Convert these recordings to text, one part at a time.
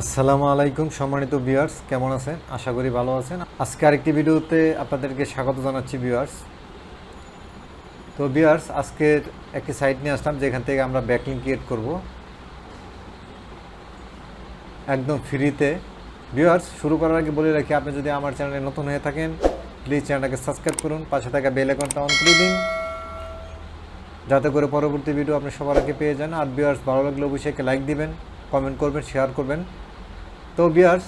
আসসালামু আলাইকুম সম্মানিত ভিউয়ার্স কেমন আছেন? আশা করি ভালো আছেন। আজকে আরেকটি ভিডিওতে আপনাদেরকে স্বাগত জানাচ্ছি ভিউয়ার্স তো ভিউয়ার্স আজকের একটি সাইট নিয়ে আসলাম, যেখান থেকে আমরা ব্যাকলিং ক্রিয়েট করব। একদম ফ্রিতে ভিউয়ার্স শুরু করার আগে বলে রাখি, আপনি যদি আমার চ্যানেলে নতুন হয়ে থাকেন প্লিজ চ্যানেলটাকে সাবস্ক্রাইব করুন, পাশে থাকা বেল আইকনটা অন করে দিন। যাতে করে পরবর্তী ভিডিও আপনি সবার আগে পেয়ে যান। আর ভিউয়ার্স ভালো লাগলে অবশ্যই একটা লাইক দিবেন কমেন্ট করবেন শেয়ার করবেন। তো বিয়ার্স,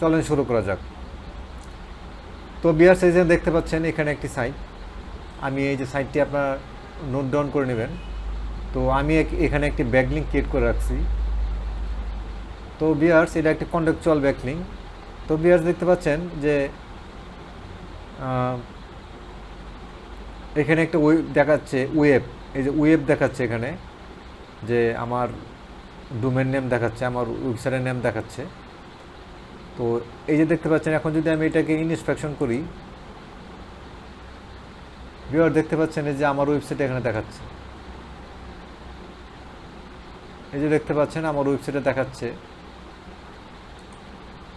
চলেন শুরু করা যাক। তো বিয়ার্স, এই যে দেখতে পাচ্ছেন, এখানে একটি সাইট। আমি এই যে সাইটটি আপনার নোট ডাউন করে নেবেন। তো আমি এখানে একটি ব্যাকলিং ক্রিয়েট করে রাখছি। তো বিয়ার্স, এটা একটি কন্টেকচুয়াল ব্যাকলিং তো বিয়ার্স, দেখতে পাচ্ছেন যে এখানে একটা ওয়েব দেখাচ্ছে ওয়েব। এই যে ওয়েব দেখাচ্ছে এখানে, যে আমার ডোমেন নেম দেখাচ্ছে, আমার ওয়েবসাইটের নেম দেখাচ্ছে। তো এই যে দেখতে পাচ্ছেন, এখন যদি আমি এটাকে ইনস্পেকশন করি ভিউয়ার দেখতে পাচ্ছেন এই যে আমার ওয়েবসাইট এখানে দেখাচ্ছে। এই যে দেখতে পাচ্ছেন, আমার ওয়েবসাইটে দেখাচ্ছে।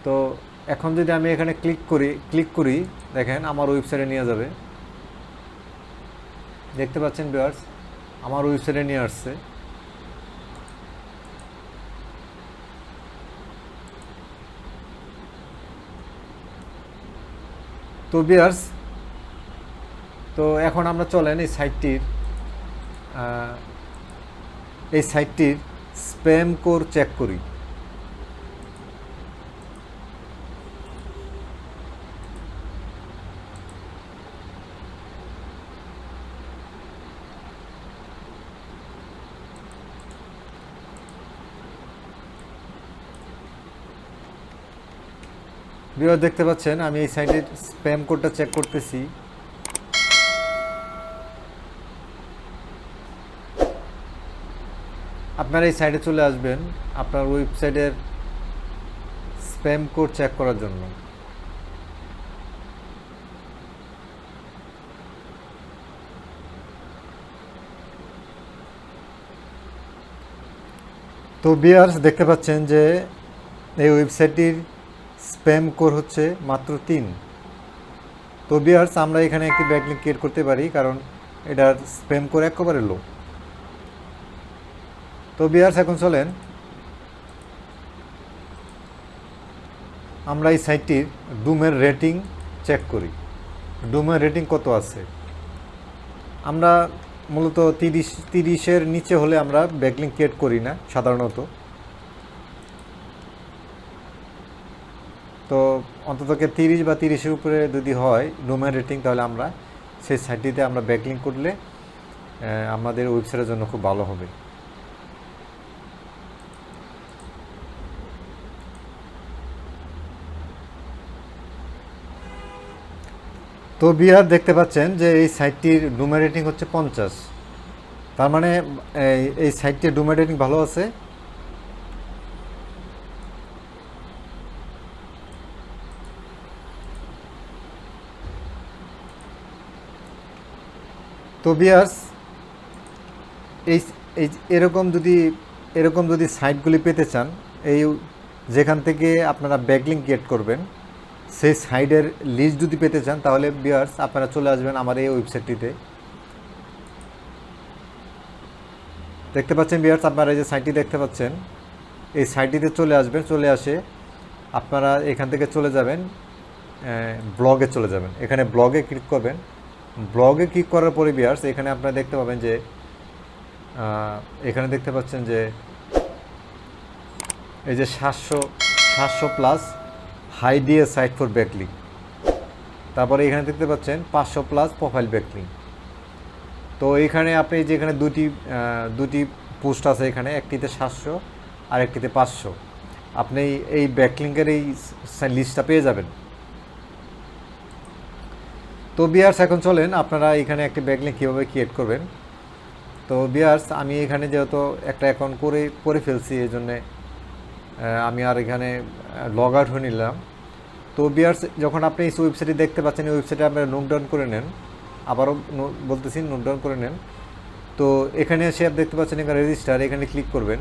তো এখন যদি আমি এখানে ক্লিক করি ক্লিক করি, দেখেন আমার ওয়েবসাইটে নিয়ে যাবে। দেখতে পাচ্ছেন ভিউয়ার্স আমার ওয়েবসাইটে নিয়ে আসছে। তো বিয়ার্স তো এখন আমরা চলেন এই সাইটটির এই সাইটটির স্প্যাম কোর চেক করি। বিয়ার দেখতে পাচ্ছেন, আমি এই সাইটের স্প্যাম কোডটা চেক করতেছি। আপনারা এই সাইটে চলে আসবেন, আপনার ওয়েবসাইটের স্প্যাম কোড চেক করার জন্য। তো বিয়ার্স দেখতে পাচ্ছেন যে এই ওয়েবসাইটটির স্প্যাম কোর হচ্ছে মাত্র তিন। তো বিয়ার্স আমরা এখানে একটি ব্যাকলিং ক্রিয়েট করতে পারি, কারণ এটার স্প্যাম কোর একেবারে লো তো বিয়ার্স এখন চলেন। আমরা এই সাইটটির ডুমের রেটিং চেক করি। ডুমের রেটিং কত আছে? আমরা মূলত তিরিশ, তিরিশের নিচে হলে আমরা ব্যাকলিং ক্রিয়েট করি না, সাধারণত। তো অন্ততকে তিরিশ বা তিরিশের উপরে যদি হয় ডোমেন রেটিং তাহলে আমরা সেই সাইটটিতে আমরা ব্যাকলিং করলে আমাদের ওয়েবসাইটের জন্য খুব ভালো হবে। তো বিহার দেখতে পাচ্ছেন যে এই সাইটটির ডোমেন রেটিং হচ্ছে পঞ্চাশ। তার মানে এই- সাইটটির ডোমেন রেটিং ভালো আছে। তো বিয়ার্স এই এই, এরকম যদি এরকম যদি সাইটগুলি পেতে চান, এই যেখান থেকে আপনারা ব্যাকলিং ক্রিয়েট করবেন, সেই সাইডের লিস্ট যদি পেতে চান, তাহলে বিয়ার্স আপনারা চলে আসবেন আমার এই ওয়েবসাইটটিতে। দেখতে পাচ্ছেন বিয়ার্স, আপনারা এই যে সাইটটি দেখতে পাচ্ছেন, এই সাইটটিতে চলে আসবেন, চলে আসে আপনারা এখান থেকে চলে যাবেন ব্লগে চলে যাবেন। এখানে ব্লগে ক্লিক করবেন ব্লগে ক্লিক করার পরে বিয়ার্স এখানে আপনারা দেখতে পাবেন যে এখানে দেখতে পাচ্ছেন যে, এই যে সাতশো সাতশো প্লাস হাই দিয়ে সাইট ফর ব্যাকলিং তারপরে এখানে দেখতে পাচ্ছেন পাঁচশো প্লাস প্রোফাইল ব্যাকলিং তো এখানে আপনি যেখানে দুটি দুটি পোস্ট আছে এখানে, একটিতে সাতশো আর একটিতে পাঁচশো। আপনি এই ব্যাকলিংয়ের এই লিস্টটা পেয়ে যাবেন। তো বিয়ার্স, এখন চলেন, আপনারা এখানে একটি ব্যাকলিং কীভাবে ক্রিয়েট করবেন। তো বিয়ার্স, আমি এখানে যেহেতু একটা অ্যাকাউন্ট করে করে ফেলছি এই জন্যে আমি আর এখানে লগ আউট হয়ে নিলাম। তো বিয়ার্স, যখন আপনি এই ওয়েবসাইটে দেখতে পাচ্ছেন, এই ওয়েবসাইটে আপনারা নোট ডাউন করে নেন। আবারও বলতেছি নোট ডাউন করে নেন। তো এখানে এসে দেখতে পাচ্ছেন, এখানে রেজিস্টার এখানে ক্লিক করবেন।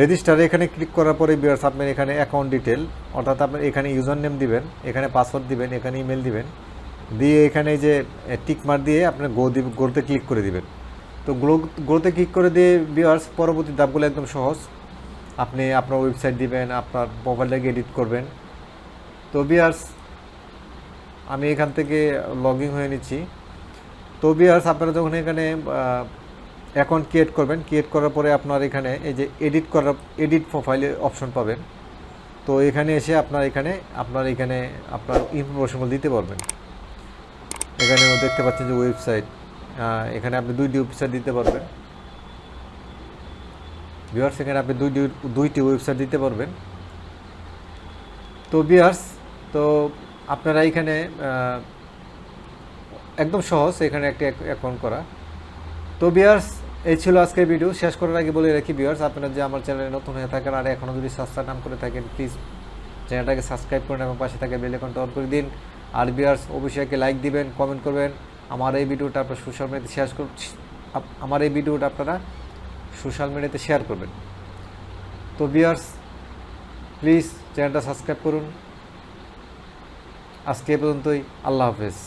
রেজিস্টারে এখানে ক্লিক করার পরে বিয়ার্স, আপনার এখানে অ্যাকাউন্ট ডিটেল অর্থাৎ আপনার এখানে ইউজার নেম দিবেন, এখানে পাসওয়ার্ড দিবেন, এখানে ইমেল দিবেন। দিয়ে এখানে যে টিক মার দিয়ে আপনার গো দিব গোতে ক্লিক করে দিবেন। তো গ্লো গ্রোতে ক্লিক করে দিয়ে বিয়ার্স পরবর্তী ধাপগুলো একদম সহজ। আপনি আপনার ওয়েবসাইট দিবেন, আপনার মোবাইলটাকে এডিট করবেন। তো বিয়ার্স আমি এখান থেকে লগ হয়ে নিচ্ছি। তো বিয়ার্স আপনারা যখন এখানে অ্যাকাউন্ট ক্রিয়েট করবেন ক্রিয়েট করার পরে আপনার এখানে এই যে এডিট করার এডিট প্রোফাইলে অপশন পাবেন। তো এখানে এসে আপনার এখানে আপনার এখানে আপনার ইনফরমেশনগুলো দিতে পারবেন। এখানে দেখতে পাচ্ছেন যে ওয়েবসাইট এখানে আপনি দুইটি ওয়েবসাইট দিতে পারবেন। বিয়ার্স এখানে আপনি দুইটি দুইটি ওয়েবসাইট দিতে পারবেন। তো বিয়ার্স তো আপনারা এখানে একদম সহজ এখানে একটি অ্যাকাউন্ট করা। তো বিয়ার্স এই ছিল আজকের ভিডিও শেষ করার আগে বলে রাখি বিয়ার্স আপনারা যে আমার চ্যানেলে নতুন হয়ে থাকেন আর এখনও যদি সাবস্ক্রাইব নাম করে থাকেন প্লিজ চ্যানেলটাকে সাবস্ক্রাইব করুন এবং পাশে থাকে বেল আইকনটা অন করে দিন। আর বিয়ার্স অবশ্যই একে লাইক দিবেন কমেন্ট করবেন। আমার এই ভিডিওটা আপনার সোশ্যাল মিডিয়াতে শেয়ার কর আমার এই ভিডিওটা আপনারা সোশ্যাল মিডিয়াতে শেয়ার করবেন। তো বিয়ার্স প্লিজ চ্যানেলটা সাবস্ক্রাইব করুন। আজকে পর্যন্তই, আল্লাহ হাফেজ।